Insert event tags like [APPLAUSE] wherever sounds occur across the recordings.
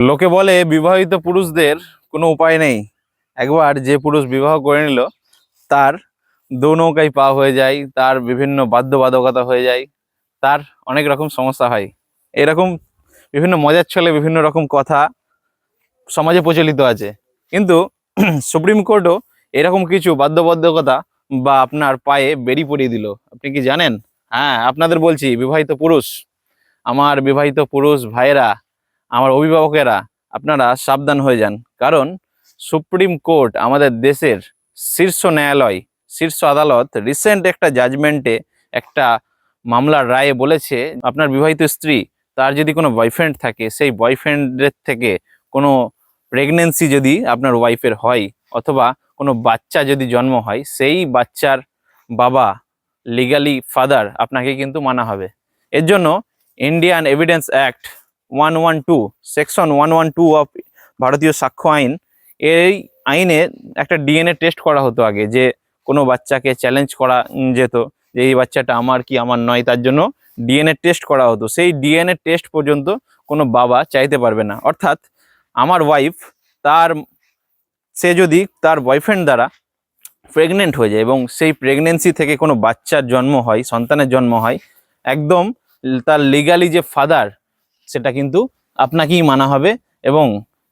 লোকে বলে বিবাহিত পুরুষদের কোনো উপায় নেই। একবার যে পুরুষ বিবাহ করে নিল, তার দু নৌকায় পা হয়ে যায়, তার বিভিন্ন বাধ্যবাধকতা হয়ে যায়, তার অনেক রকম সমস্যা হয়। এরকম বিভিন্ন মজার ছলে বিভিন্ন রকম কথা সমাজে প্রচলিত আছে। কিন্তু [CLEARS THROAT] সুপ্রিম কোর্টও এরকম কিছু বাধ্যবাধকতা বা আপনার পায়ে বেরি পড়িয়ে দিল। আপনি কি জানেন? হ্যাঁ আপনাদের বলছি, বিবাহিত পুরুষ, আমার বিবাহিত পুরুষ ভাইয়েরা আমার অভিভাবকেরা, আপনারা সাবধান হয়ে যান। কারণ সুপ্রিম কোর্ট আমাদের দেশের শীর্ষ ন্যায়ালয়, শীর্ষ আদালত রিসেন্ট একটা জাজমেন্টে একটা মামলার রায়ে বলেছে, আপনার বিবাহিত স্ত্রী, তার যদি কোনো বয়ফ্রেন্ড থাকে, সেই বয়ফ্রেন্ডের থেকে কোনো প্রেগনেন্সি যদি আপনার ওয়াইফের হয়, অথবা কোনো বাচ্চা যদি জন্ম হয়, সেই বাচ্চার বাবা লিগালি ফাদার আপনাকে কিন্তু মানা হবে। এর জন্য Indian evidence act one one two section one one two of ভারতীয় সাক্ষ্য আইন, এই আইনে একটা ডিএনএ টেস্ট করা হতো আগে, যে কোনো বাচ্চাকে চ্যালেঞ্জ করা যেত, যে এই বাচ্চাটা আমার কি আমার নয়, তার জন্য ডিএনএ টেস্ট করা হতো। সেই ডিএনএ টেস্ট পর্যন্ত কোনো বাবা চাইতে পারবে না। অর্থাৎ আমার ওয়াইফ তার, সে যদি তার বয়ফ্রেন্ড দ্বারা প্রেগনেন্ট হয়ে যায় এবং সেই প্রেগনেন্সি থেকে কোনো বাচ্চার জন্ম হয়, সন্তানের জন্ম হয়, একদম তার লিগালি যে ফাদার সেটা কিন্তু আপনাকেই মানা হবে এবং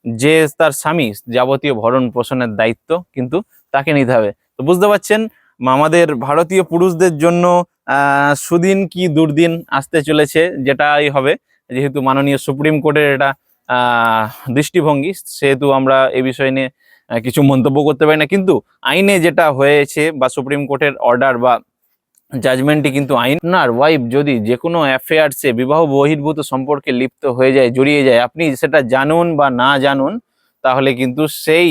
যে তার স্বামী যাবতীয় ভরণ পোষণের দায়িত্ব কিন্তু তাকে নিতে হবে। তো বুঝতে পারছেন, আমাদের ভারতীয় পুরুষদের জন্য সুদিন কি দুর্দিন আসতে চলেছে যেটাই হবে। যেহেতু মাননীয় সুপ্রিম কোর্টের এটা দৃষ্টিভঙ্গি, সেহেতু আমরা এ বিষয় নিয়ে কিছু মন্তব্য করতে পারি না। কিন্তু আইনে যেটা হয়েছে বা সুপ্রিম কোর্টের অর্ডার বা জাজমেন্টে কিন্তু আইন। ওয়াইফ যদি যে কোনো অ্যাফেয়ার্সে বিবাহ বহির্ভূত সম্পর্কে লিপ্ত হয়ে যায়, জড়িয়ে যায়, আপনি সেটা জানুন বা না জানুন, তাহলে কিন্তু সেই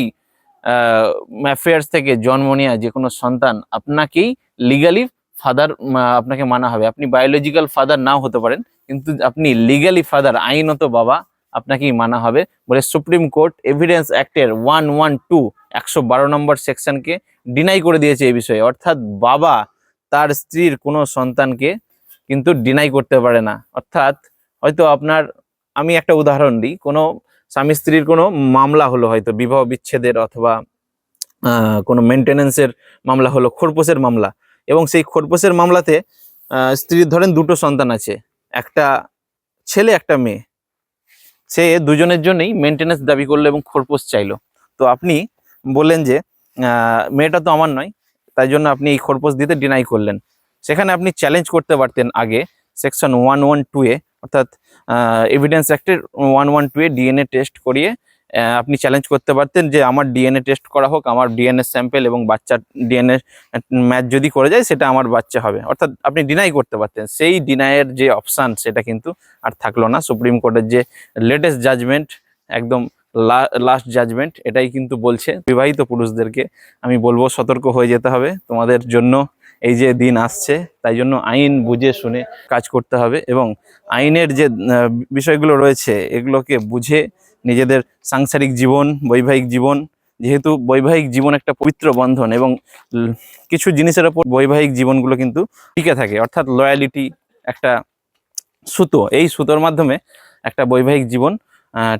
অ্যাফেয়ার্স থেকে জন্ম নেওয়া যে কোনো সন্তান আপনাকেই লিগালি ফাদার আপনাকে মানা হবে। আপনি বায়োলজিক্যাল ফাদার নাও হতে পারেন, কিন্তু আপনি লিগালি ফাদার আইনত বাবা আপনাকেই মানা হবে বলে সুপ্রিম কোর্ট এভিডেন্স অ্যাক্টের ওয়ান ওয়ান টু একশো বারো নম্বর সেকশনকে ডিনাই করে দিয়েছে এই বিষয়ে। অর্থাৎ বাবা তার স্ত্রীর কোনো সন্তানকে কিন্তু ডিনাই করতে পারে না। অর্থাৎ হয়তো আপনার, আমি একটা উদাহরণ দিই, কোনো স্বামী স্ত্রীর কোনো মামলা হলো হয়তো বিবাহ বিচ্ছেদের অথবা কোনো মেনটেনেন্সের মামলা হলো, খোরপোশের মামলা। এবং সেই খোরপোশের মামলাতে স্ত্রীর ধরেন দুটো সন্তান আছে, একটা ছেলে, একটা মেয়ে। সে দুজনের জন্যই মেনটেনেন্স দাবি করল এবং খোরপোশ চাইলো। তো আপনি বললেন যে মেয়েটা তো আমার নয় তাই জন্য আপনি এই খোরপোশ দিতে ডিনাই করলেন। সেখানে আপনি চ্যালেঞ্জ করতে পারতেন আগে। Section one one two A, অর্থাৎ evidence অ্যাক্টের one one two A DNA test করিয়ে আপনি চ্যালেঞ্জ করতে পারতেন যে আমার ডিএনএ টেস্ট করা হোক, আমার ডিএনএ স্যাম্পেল এবং বাচ্চার ডিএনএ ম্যাচ যদি করে যায়, সেটা আমার বাচ্চা হবে। অর্থাৎ আপনি ডিনাই করতে পারতেন। সেই ডিনাইয়ের যে অপশান সেটা কিন্তু আর থাকল না। সুপ্রিম কোর্টের যে লেটেস্ট জাজমেন্ট একদম লাস্ট জাজমেন্ট এটাই কিন্তু বলছে। বিবাহিত পুরুষদেরকে আমি বলব, সতর্ক হয়ে যেতে হবে। তোমাদের জন্য এই যে দিন আসছে, তাই জন্য আইন বুঝে শুনে কাজ করতে হবে এবং আইনের যে বিষয়গুলো রয়েছে, এগুলোকে বুঝে নিজেদের সাংসারিক জীবন, বৈবাহিক জীবন, যেহেতু বৈবাহিক জীবন একটা পবিত্র বন্ধন এবং কিছু জিনিসের ওপর বৈবাহিক জীবনগুলো কিন্তু টিকে থাকে, অর্থাৎ লয়ালিটি একটা সুতো। এই সুতোর মাধ্যমে একটা বৈবাহিক জীবন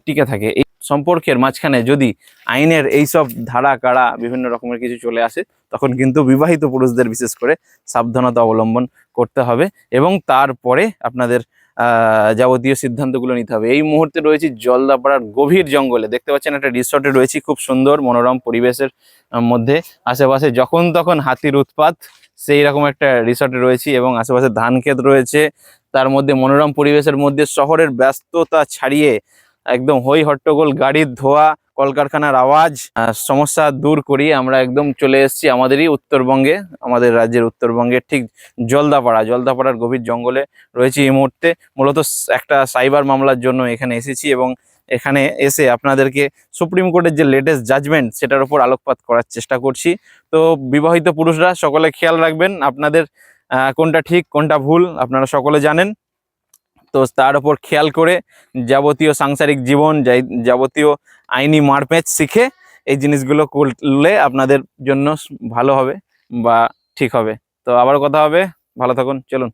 টিকে থাকে। এই সম্পর্কের মাঝখানে যদি আইনের এইসব ধারা কাড়া বিভিন্ন রকমের কিছু চলে আসে, তখন কিন্তু বিবাহিত পুরুষদের বিশেষ করে সাবধানতা অবলম্বন করতে হবে এবং তারপরে আপনাদের যাবতীয় সিদ্ধান্তগুলো নিতে হবে। এই মুহূর্তে রয়েছি জলদাপাড়ার গভীর জঙ্গলে। দেখতে পাচ্ছেন একটা রিসর্টে রয়েছি, খুব সুন্দর, মনোরম পরিবেশের মধ্যে। আশেপাশে যখন তখন হাতির উৎপাত, সেই রকম একটা রিসর্টে রয়েছি এবং আশেপাশে ধান ক্ষেত রয়েছে। তার মধ্যে মনোরম পরিবেশের মধ্যে শহরের ব্যস্ততা ছাড়িয়ে একদম হই হট্টগোল, গাড়ির ধোয়া, কলকারখানার আওয়াজ সমস্যা দূর করি আমরা একদম চলে এসেছি আমাদেরই উত্তরবঙ্গে, আমাদের রাজ্যের উত্তরবঙ্গের ঠিক জলদাপাড়া, জলদাপাড়ার গভীর জঙ্গলে রয়েছি এই মুহূর্তে। মূলত একটা সাইবার মামলার জন্য এখানে এসেছি এবং এখানে এসে আপনাদেরকে সুপ্রিম কোর্টের যে লেটেস্ট জাজমেন্ট, সেটার উপর আলোকপাত করার চেষ্টা করছি। তো বিবাহিত পুরুষরা, সকলে খেয়াল রাখবেন, আপনাদের কোনটা ঠিক, কোনটা ভুল, আপনারা সকলে জানেন। তো তার উপর খেয়াল করে যাবতীয় সাংসারিক জীবন যাবতীয় আইনি মারপ্যাঁচ শিখে এই জিনিসগুলো করলে আপনাদের জন্য ভালো হবে বা ঠিক হবে। তো আবার কথা হবে। ভালো থাকুন। চলুন।